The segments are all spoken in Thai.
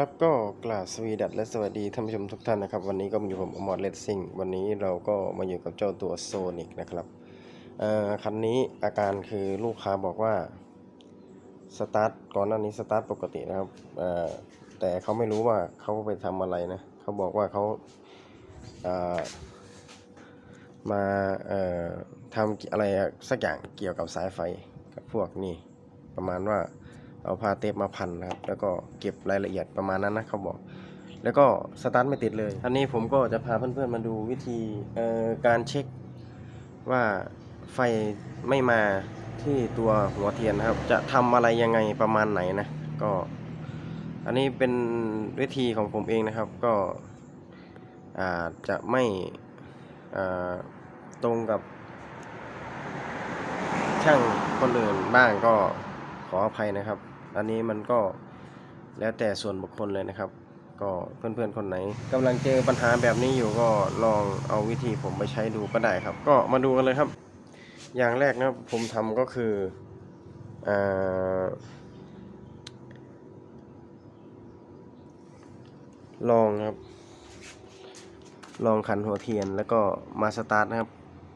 ครับก็กราบสวีดัสและสวัสดีท่านผู้ชมทุกท่านนะครับ วันนี้ก็มาอยู่ผมอมอดเลสซิ่งวันนี้เราก็มาอยู่กับเจ้าตัวโซนิกนะครับเอ่อคันนี้อาการคือลูกค้าบอกว่าสตาร์ทก่อนหน้านี้สตาร์ทปกตินะครับเอ่อแต่เขาไม่รู้ว่าเขาไปทำอะไรนะเขาบอกว่าเขาเอ่อมาเอ่อทำอะไรสักอย่างเกี่ยวกับสายไฟกับพวกนี่ประมาณว่า เอาผ้าเทปมาพันนะครับแล้วก็เก็บรายละเอียดประมาณนั้นนะเขาบอก แล้วก็สตาร์ทไม่ติดเลยอันนี้ผมก็จะพาเพื่อนๆมาดูวิธีการเช็คว่าไฟไม่มาที่ตัวหัวเทียนนะครับ จะทำอะไรยังไงประมาณไหนนะก็ อันนี้เป็นวิธีของผมเองนะครับ ก็อาจจะไม่ตรงกับ ช่างคนอื่นบ้างก็ขออภัยนะครับ อันนี้มันก็แล้วแต่ส่วนบุคคลเลยนะครับ ก็เพื่อนๆคนไหนกำลังเจอปัญหาแบบนี้อยู่ก็ลองเอาวิธีผมไปใช้ดูก็ได้ครับ ก็มาดูกันเลยครับ อย่างแรกนะผมทำก็คืออลองครับ ลองขันหัวเทียนแล้วก็มาสตาร์ทนะครับ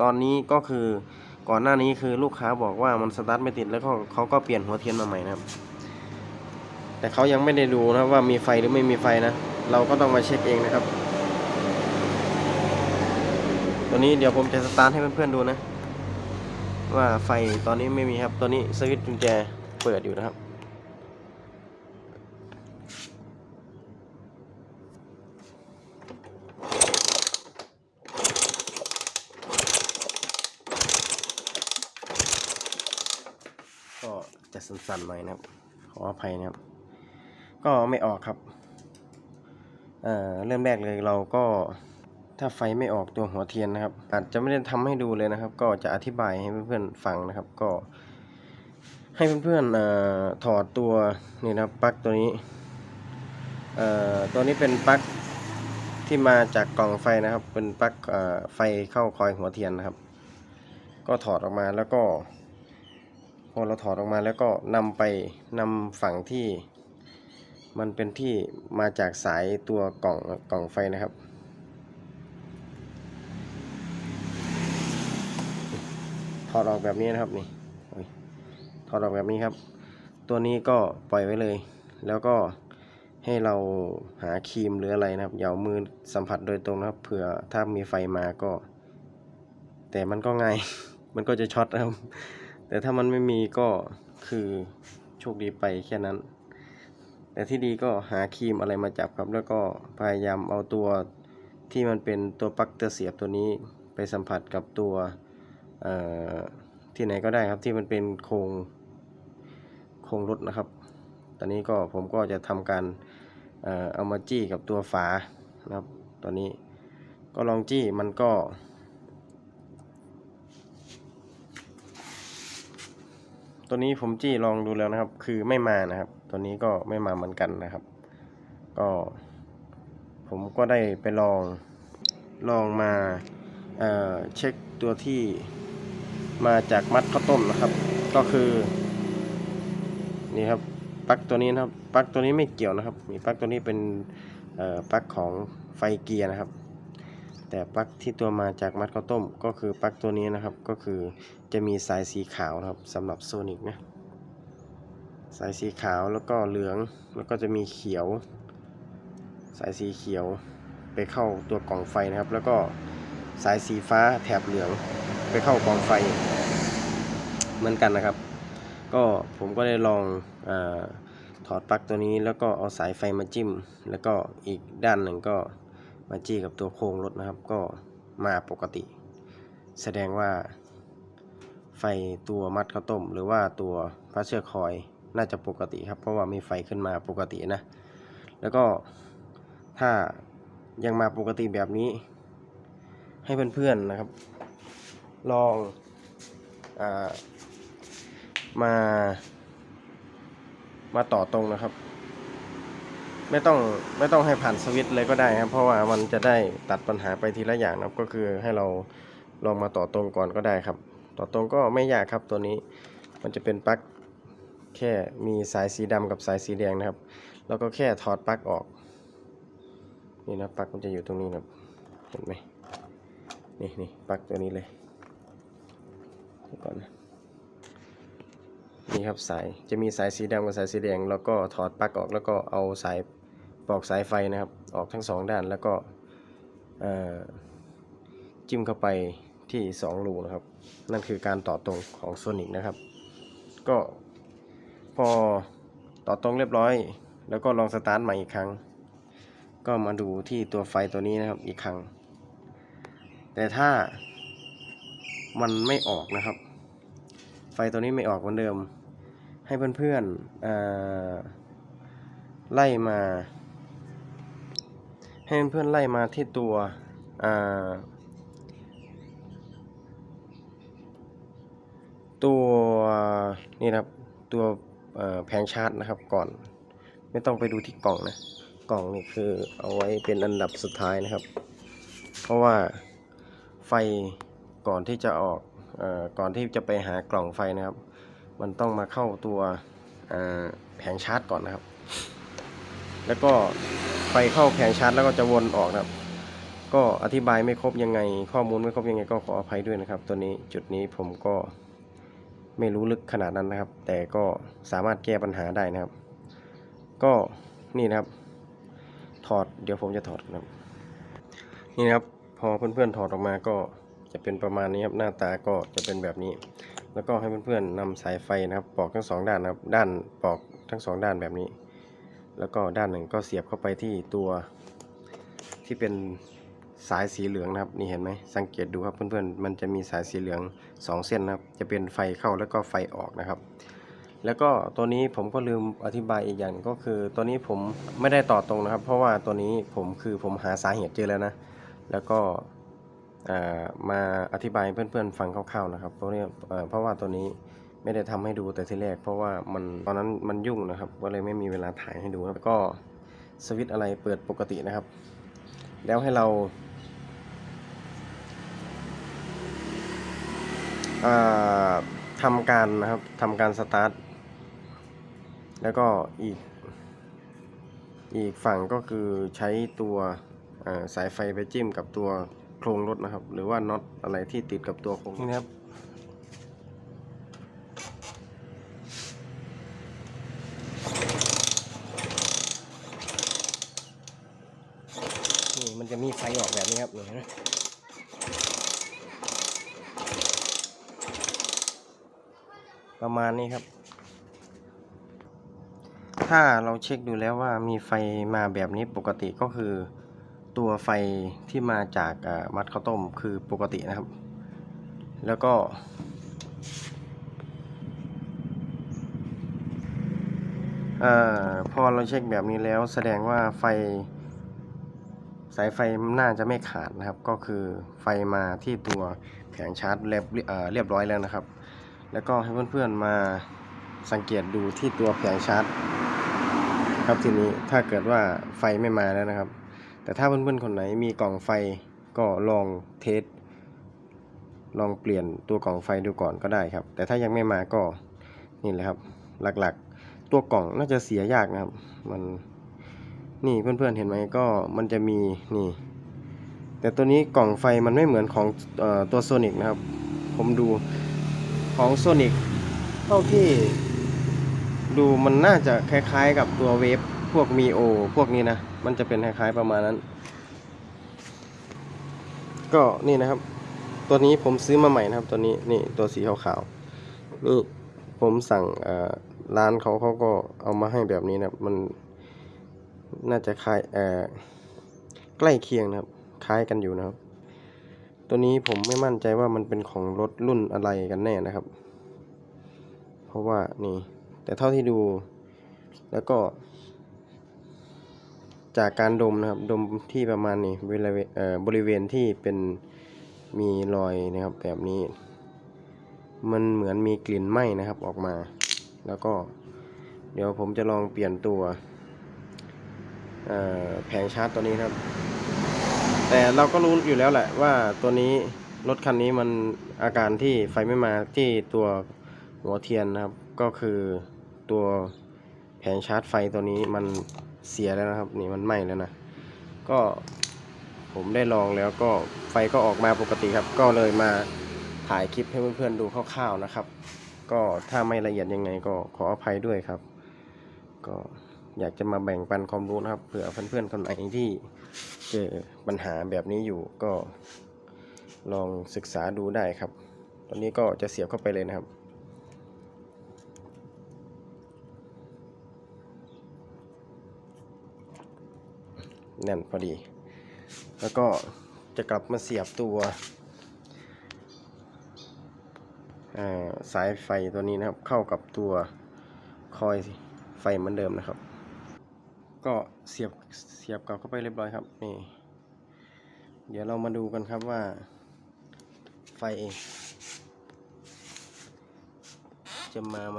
ตอนนี้ก็คือก่อนหน้านี้คือลูกค้าบอกว่ามันสตาร์ทไม่ติดแล้วก็เขาก็เปลี่ยนหัวเทียนมาใหม่นะครับ แต่เขายังไม่ได้ดูนะว่ามีไฟหรือไม่มีไฟนะ เราก็ต้องมาเช็คเองนะครับ ตัวนี้เดี๋ยวผมจะสตาร์ทให้เพื่อนๆดูนะ ว่าไฟตอนนี้ไม่มีครับตัวนี้สวิตช์กุญแจเปิดอยู่นะครับ ก็จะสั่นๆหน่อยนะครับ ขออภัยนะครับ ก็ไม่ออกครับเอ่อเริ่มแรกเลยเราก็ถ้าไฟไม่ออกตัวหัวเทียนนะครับ อาจจะไม่ได้ทำให้ดูเลยนะครับ ก็จะอธิบายให้เพื่อนๆฟังนะครับ ก็ ให้เพื่อนๆเอ่อถอดตัวนี่นะปลั๊กตัวนี้ตัวนี้เป็นปลั๊กที่มาจากกล่องไฟนะครับ เป็นปลั๊กไฟเข้าคอยหัวเทียนนะครับ ก็ถอดออกมาแล้วก็ พอเราถอดออกมาแล้วก็นำไปนำฝั่งที่ มันเป็นที่มาจากสายตัวกล่องกล่องไฟนะครับ ถอดออกแบบนี้นะครับนี่ถอดออกแบบนี้ครับ ตัวนี้ก็ปล่อยไว้เลย แล้วก็ให้เราหาครีมหรืออะไรนะครับอย่าเอามือสัมผัสโดยตรงนะครับเผื่อถ้ามีไฟมาก็ แต่มันก็ง่าย มันก็จะช็อตนะครับ แต่ถ้ามันไม่มีก็คือโชคดีไปแค่นั้น แต่ที่ดีก็หาครีมอะไรมาจับครับ แล้วก็พยายามเอาตัวที่มันเป็นตัวปลั๊กตัวเสียบตัวนี้ไปสัมผัสกับตัวที่ไหนก็ได้ครับที่มันเป็นโครงโครงรถนะครับ ตอนนี้ก็ผมก็จะทำการเอ่อเอามาจี้กับตัวฝานะครับ ตอนนี้ก็ลองจี้มันก็ ตัวนี้ผมจี้ลองดูแล้วนะครับ คือไม่มานะครับ ตัวนี้ก็ไม่มาเหมือนกันนะครับ ก็ ผมก็ได้ไปลองลองมาเเช็คตัวที่มาจากมัดข้าวต้มนะครับ ก็คือนี่ครับปลั๊กตัวนี้นะครับปลั๊กตัวนี้ไม่เกี่ยวนะครับ มีปลั๊กตัวนี้เป็นปลั๊กของไฟเกียร์นะครับ แต่ปลั๊กที่ตัวมาจากมัดข้าวต้ม ก็คือปลั๊กตัวนี้นะครับ ก็คือจะมีสายสีขาวนะครับสำหรับโซนิกนะ สายสีขาวแล้วก็เหลืองแล้วก็จะมีเขียว สายสีเขียวไปเข้าตัวกล่องไฟนะครับ แล้วก็สายสีฟ้าแถบเหลืองไปเข้ากล่องไฟเหมือนกันนะครับ ก็ผมก็ได้ลองอถอดปลั๊กตัวนี้แล้วก็เอาสายไฟมาจิ้ม แล้วก็อีกด้านหนึ่งก็มาจี้กับตัวโครงรถนะครับ ก็มาปกติ แสดงว่าไฟตัวมัดข้าวต้ม หรือว่าตัวพลาเชอร์คอย น่าจะปกติครับ เพราะว่ามีไฟขึ้นมาปกตินะ แล้วก็ถ้ายังมาปกติแบบนี้ ให้เพื่อนๆนะครับ ลองอามามาต่อตรงนะครับ ไม่ต้องไม่ต้องให้ผ่านสวิตช์เลยก็ได้ครับ เพราะว่ามันจะได้ตัดปัญหาไปทีละอย่างนะครับ ก็คือให้เราลองมาต่อตรงก่อนก็ได้ครับ ต่อตรงก็ไม่ยากครับตัวนี้ มันจะเป็นปลั๊ก แค่มีสายสีดำกับสายสีแดงนะครับเราก็แค่ถอดปลั๊กออก นี่นะปลั๊กมันจะอยู่ตรงนี้นะครับเห็นไหมนี่นี่ปลั๊กตัวนี้เลยก่อนนะนี่ครับสายจะมีสายสีดำกับสายสีแดง แล้วก็ถอดปลั๊กออกแล้วก็เอาสายปลอกสายไฟนะครับ ออกทั้งสองด้านแล้วก็จิ้มเข้าไปที่สองรูนะครับ นั่นคือการต่อตรงของโซนิกนะครับ ก็ พอต่อตรงเรียบร้อย แล้วก็ลองสตาร์ทใหม่อีกครั้ง ก็มาดูที่ตัวไฟตัวนี้นะครับอีกครั้ง แต่ถ้ามันไม่ออกนะครับ ไฟตัวนี้ไม่ออกเหมือนเดิม ให้เพื่อนๆเอ่อไล่มา ให้เพื่อนๆไล่มาที่ตัวตัวนี่ครับตัว แผงชาร์จนะครับก่อน ไม่ต้องไปดูที่กล่องนะ กล่องนี่คือเอาไว้เป็นอันดับสุดท้ายนะครับ เพราะว่าไฟก่อนที่จะออกอก่อนที่จะไปหากล่องไฟนะครับ มันต้องมาเข้าตัวแผงชาร์จก่อนนะครับ แล้วก็ไฟเข้าแผงชาร์จแล้วก็จะวนออกนะครับ ก็อธิบายไม่ครบยังไง ข้อมูลไม่ครบยังไงก็ขออภัยด้วยนะครับ ตัวนี้จุดนี้ผมก็ ไม่รู้ลึกขนาดนั้นนะครับ แต่ก็สามารถแก้ปัญหาได้นะครับ ก็นี่นะครับ ถอดเดี๋ยวผมจะถอดนะครับ นี่นะครับ พอเพื่อนๆถอดออกมาก็จะเป็นประมาณนี้ครับหน้าตาก็จะเป็นแบบนี้ แล้วก็ให้เพื่อนๆนำสายไฟนะครับปอกทั้งสองด้านนะครับ ด้านปอกทั้งสองด้านแบบนี้ แล้วก็ด้านหนึ่งก็เสียบเข้าไปที่ตัวที่เป็น สายสีเหลืองนะครับนี่เห็นไหมสังเกตดูครับเพื่อนๆมันจะมีสายสีเหลืองสองเส้นนะครับ จะเป็นไฟเข้าแล้วก็ไฟออกนะครับ แล้วก็ตัวนี้ผมก็ลืมอธิบายอีกอย่างก็คือตัวนี้ผมไม่ได้ต่อตรงนะครับ เพราะว่าตัวนี้ผมคือผมหาสาเหตุเจอแล้วนะ แล้วก็มาอธิบายเพื่อนๆฟังคร่าวๆนะครับเพราะเนี่ยเพราะว่าตัวนี้ไม่ได้ทำให้ดูแต่ที่แรก เพราะว่ามันตอนนั้นมันยุ่งนะครับก็เลยไม่มีเวลาถ่ายให้ดูแล้วก็สวิตอะไรเปิดปกตินะครับ แล้วให้เราอ่า ทำการนะครับทำการสตาร์ท แล้วก็อีก อีกฝั่งก็คือใช้ตัวสายไฟไปจิ้มกับตัวโครงรถนะครับ หรือว่าน็อตอะไรที่ติดกับตัวโครงนี่นะครับ นี่มันจะมีไฟออกแบบนี้ครับนี่เห็นไหมประ มาณนี้ครับ ถ้าเราเช็คดูแล้วว่ามีไฟมาแบบนี้ปกติก็คือ ตัวไฟที่มาจากมัดข้าวต้มคือปกตินะครับ แล้วก็อพอเราเช็คแบบนี้แล้วแสดงว่าไฟสายไฟน่าจะไม่ขาดนะครับ ก็คือไฟมาที่ตัวแผงชาร์จเรียบเรียบร้อยแล้วนะครับ แล้วก็ให้เพื่อนๆมาสังเกตดูที่ตัวแผงชาร์จครับทีนี้ถ้าเกิดว่าไฟไม่มาแล้วนะครับ แต่ถ้าเพื่อนๆคนไหนมีกล่องไฟก็ลองเทสลองเปลี่ยนตัวกล่องไฟดูก่อนก็ได้ครับ แต่ถ้ายังไม่มาก็นี่แหละครับ หลักๆ ตัวกล่องน่าจะเสียยากนะครับ มันนี่เพื่อนๆเห็นไหมก็มันจะมีนี่ แต่ตัวนี้กล่องไฟมันไม่เหมือนของออตัวโซนิกนะครับ ผมดู ของโซนิกเท่าที่ดูมันน่าจะคล้ายๆกับตัวเวฟพวกมีโอพวกนี้นะ มันจะเป็นคล้ายๆประมาณนั้น ก็นี่นะครับ ตัวนี้ผมซื้อมาใหม่นะครับ ตัวนี้นี่ตัวสีขาวๆนี่ผมสั่งร้านเขาเขาก็เอามาให้แบบนี้นะมันน่าจะคล้ายใกล้เคียงนะครับ คล้ายกันอยู่นะครับ ตัวนี้ผมไม่มั่นใจว่ามันเป็นของรถรุ่นอะไรกันแน่นะครับ เพราะว่านี่ แต่เท่าที่ดูแล้วก็ จากการดมนะครับ ดมที่ประมาณนี้บริเวณเอ่อบริเวณที่เป็นมีรอยนะครับ แบบนี้ มันเหมือนมีกลิ่นไหม้นะครับออกมา แล้วก็ เดี๋ยวผมจะลองเปลี่ยนตัวแผงชาร์จตัวนี้ครับ แต่เราก็รู้อยู่แล้วแหละว่าตัวนี้รถคันนี้มันอาการที่ไฟไม่มาที่ตัวหัวเทียนนะครับ ก็คือตัวแผงชาร์จไฟตัวนี้มันเสียแล้วนะครับ นี่มันไหม้แล้วนะ ก็ผมได้ลองแล้วก็ไฟก็ออกมาปกติครับ ก็เลยมาถ่ายคลิปให้เพื่อนๆดูคร่าวๆนะครับ ก็ถ้าไม่ละเอียดยังไงก็ขออภัยด้วยครับ ก็อยากจะมาแบ่งปันความรู้นะครับเผื่อเพื่อนๆคนไหนที่ เจอปัญหาแบบนี้อยู่ก็ลองศึกษาดูได้ครับ ตอนนี้ก็จะเสียบเข้าไปเลยนะครับ แน่นพอดี แล้วก็จะกลับมาเสียบตัวสายไฟตัวนี้นะครับเข้ากับตัวคอยไฟเหมือนเดิมนะครับ ก็เสียบเสียบกลับเข้าไปเรียบร้อยครับนี่เดี๋ยวเรามาดูกันครับว่า ไฟจะมาไหม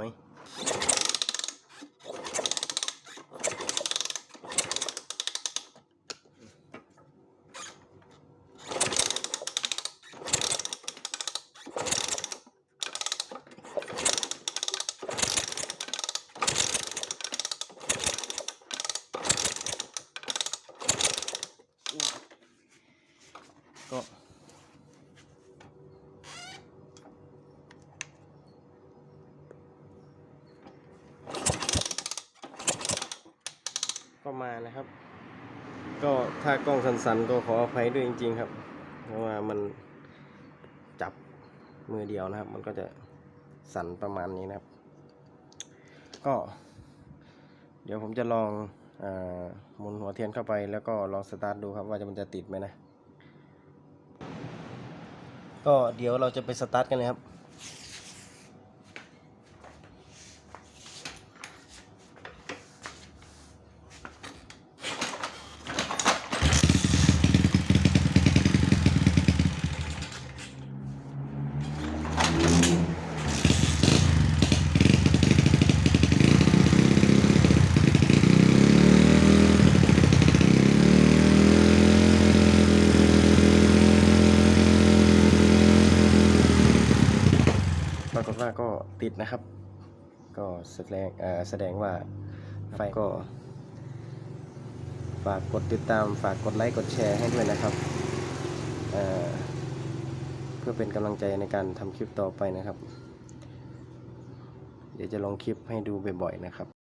ก็ก็มานะครับ ก็ถ้ากล้องสันๆก็ขออภัยด้วยจริง ๆ ครับ เพราะว่ามันจับมือเดียวนะครับ มันก็จะสั่นประมาณนี้นะครับ ก็ เดี๋ยวผมจะลองอหมุนหัวเทียนเข้าไปแล้วก็ลองสตาร์ทดูครับว่าจะมันจะติดไหมนะ ก็เดี๋ยวเราจะไปสตาร์ทกันเลยครับ ปรากฏว่าก็ติดนะครับ ก็แสดงแสดงว่าไฟก็ ฝากกดติดตามฝากกดไลค์กดแชร์ให้ด้วยนะครับเเพื่อเป็นกำลังใจในการทำคลิปต่อไปนะครับ เดี๋ยวจะลงคลิปให้ดูบ่อยๆนะครับ